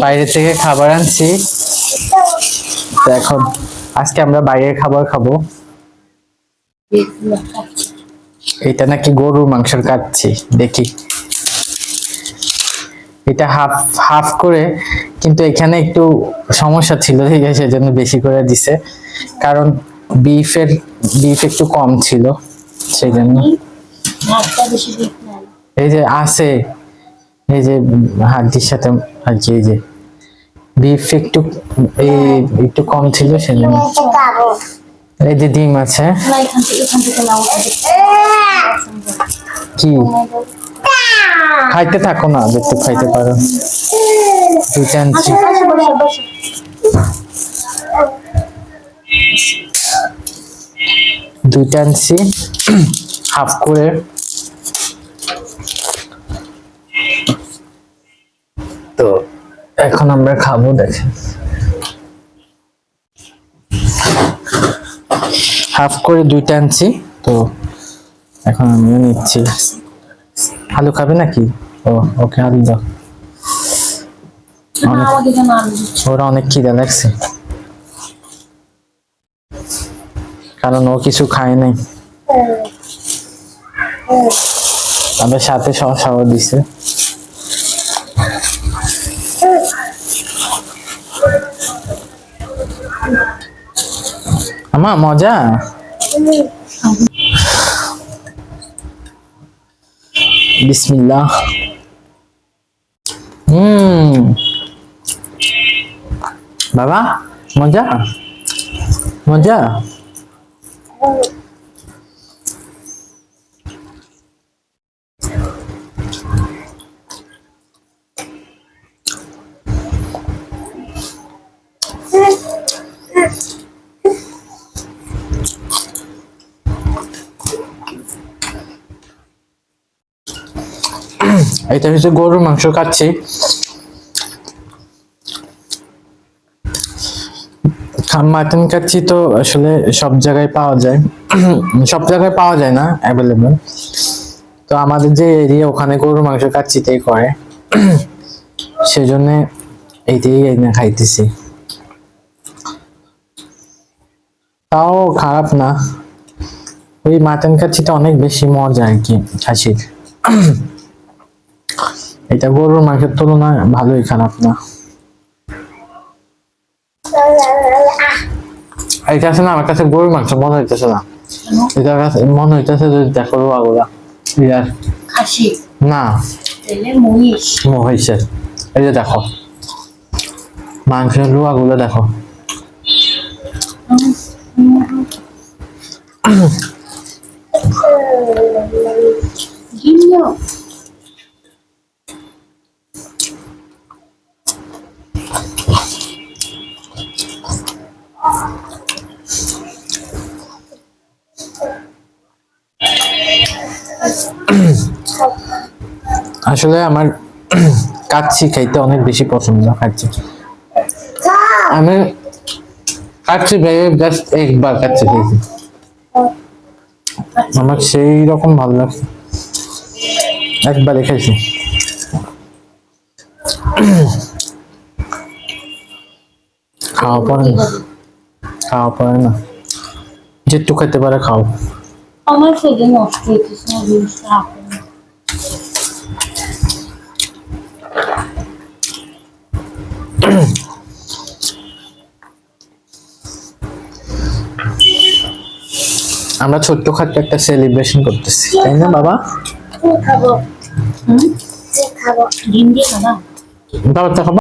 বাইরে থেকে খাবার আনছি। এখন আজকে আমরা বাইরের খাবার খাব। এটা নাকি গরুর মাংসের কাটছি দেখি। এটা হাফ হাফ করে কিন্তু এখানে একটু সমস্যা ছিল ঠিক আছে সেজন্য বেশি করে দিছে। কারণ বিফের বিফ একটু কম ছিল সেই জন্য না এই যে আছে এই যে হাড্ডির সাথে আর জি জি বিফ একটু একটু কম ছিল সেজন্য। এই যে ডিম আছে। কি? খাইতে থাকো না দেখতে খাইতে পারো। বসে বসে বসে দুইটা হাফ করে এখন আমরা খাব দেখেন হাফ করে দুইটা আনছি তো এখন আমিও নিচ্ছি। আলু খাবে নাকি? ও ওকে আলু দাও? ওরা অনেক খিদে লাগছে। কারণ ও কিছু খায় নাই। তাদের সাথে শসাও দিছে। আমা মজা? বিসমিল্লাহ। হুম। বাবা মজা? মজা? এটা হচ্ছে গরুর মাংস খাচ্ছি। মাটন খাচ্ছি তো আসলে সব জায়গায় পাওয়া যায়। সব জায়গায় পাওয়া যায় না অ্যাভেলেবেল তো আমাদের যে এরিয়া ওখানে গরুর মাংস কাচ্ছিতেই করে। সেজন্য এইটাই এনে খাইতেছি। তাও খারাপ না। ওই মাটন কাচ্ছিটা অনেক বেশি মজা আর কি, খাসির। এটা গরুর মাংসের তুলনায় ভালোই খারাপ না। এটা আছে না আমার কাছে গরুর মাংস মনে হইতেছে না। এটা কাছে মনে হইতেছে যে দেখো রোয়াগুলা ইয়ার খাসি? না। তেলে মহিষের এই যে দেখো মাংসের দেখো। আসলে আমার কাচ্ছি খাইতে অনেক বেশি পছন্দ কাচ্ছি আমি কাচ্ছি ভেবে জাস্ট একবার কাচ্ছি খেয়েছি আমার সেই রকম ভালো লাগছে একবারে খাইছি। খাওয়া পড়ে না। খাওয়া পড়ে না। যেটু খেতে পারে খাও আমার সেদিন নষ্ট হইতেছে না জিনিসটা আপনি আমরা ছোট্ট খাট্ট একটা সেলিব্রেশন করতেছি তাই না বাবা? খাব? হুম? খাব? খাবা? বাবা তো খাব?